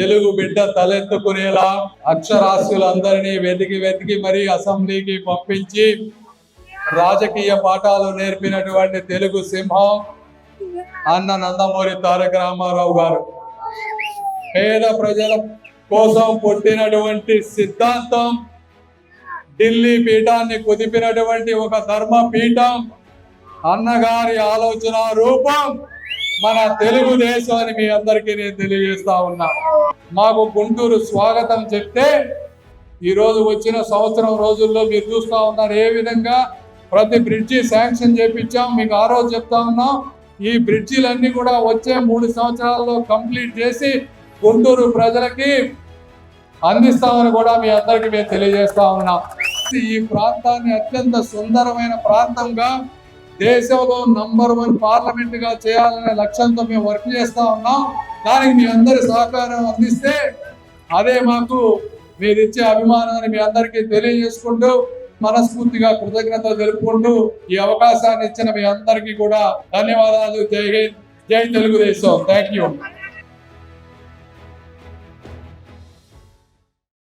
తెలుగు బిడ్డ తలెత్తుకునేలా అక్షరాస్యులందరినీ వెతికి వెతికి మరీ అసెంబ్లీకి పంపించి రాజకీయ పాఠాలు నేర్పినటువంటి తెలుగు సింహం అన్న నందమూరి తారక రామారావు గారు. పేద ప్రజల కోసం పుట్టినటువంటి సిద్ధాంతం ఢిల్లీ పీఠాన్ని కుదిపినటువంటి ఒక ధర్మ పీఠం అన్నగారి ఆలోచన రూపం మన తెలుగుదేశం అని మీ అందరికీ నేను తెలియజేస్తా ఉన్నా. మాకు గుంటూరు స్వాగతం చెప్తే ఈ రోజు వచ్చిన సంవత్సరం రోజుల్లో మీరు చూస్తా ఉన్నారు ఏ విధంగా ప్రతి బ్రిడ్జి శాంక్షన్ చేపించాం. మీకు ఆ రోజు చెప్తా ఉన్నాం ఈ బ్రిడ్జిలన్నీ కూడా వచ్చే మూడు సంవత్సరాల్లో కంప్లీట్ చేసి గుంటూరు ప్రజలకి అందిస్తామని కూడా మీ అందరికీ మేము తెలియజేస్తా ఉన్నాం. ఈ ప్రాంతాన్ని అత్యంత సుందరమైన ప్రాంతంగా దేశంలో నంబర్ వన్ పార్లమెంట్గా చేయాలనే లక్ష్యంతో మేము వర్క్ చేస్తా ఉన్నాం. దానికి మీ అందరి సహకారం అందిస్తే అదే మాకు మీరు ఇచ్చే అభిమానాన్ని మీ అందరికీ తెలియజేసుకుంటూ మనస్ఫూర్తిగా కృతజ్ఞత తెలుపుకుంటూ ఈ అవకాశాన్ని ఇచ్చిన మీ అందరికీ కూడా ధన్యవాదాలు. జై హింద్ జై తెలుగుదేశం. Thank you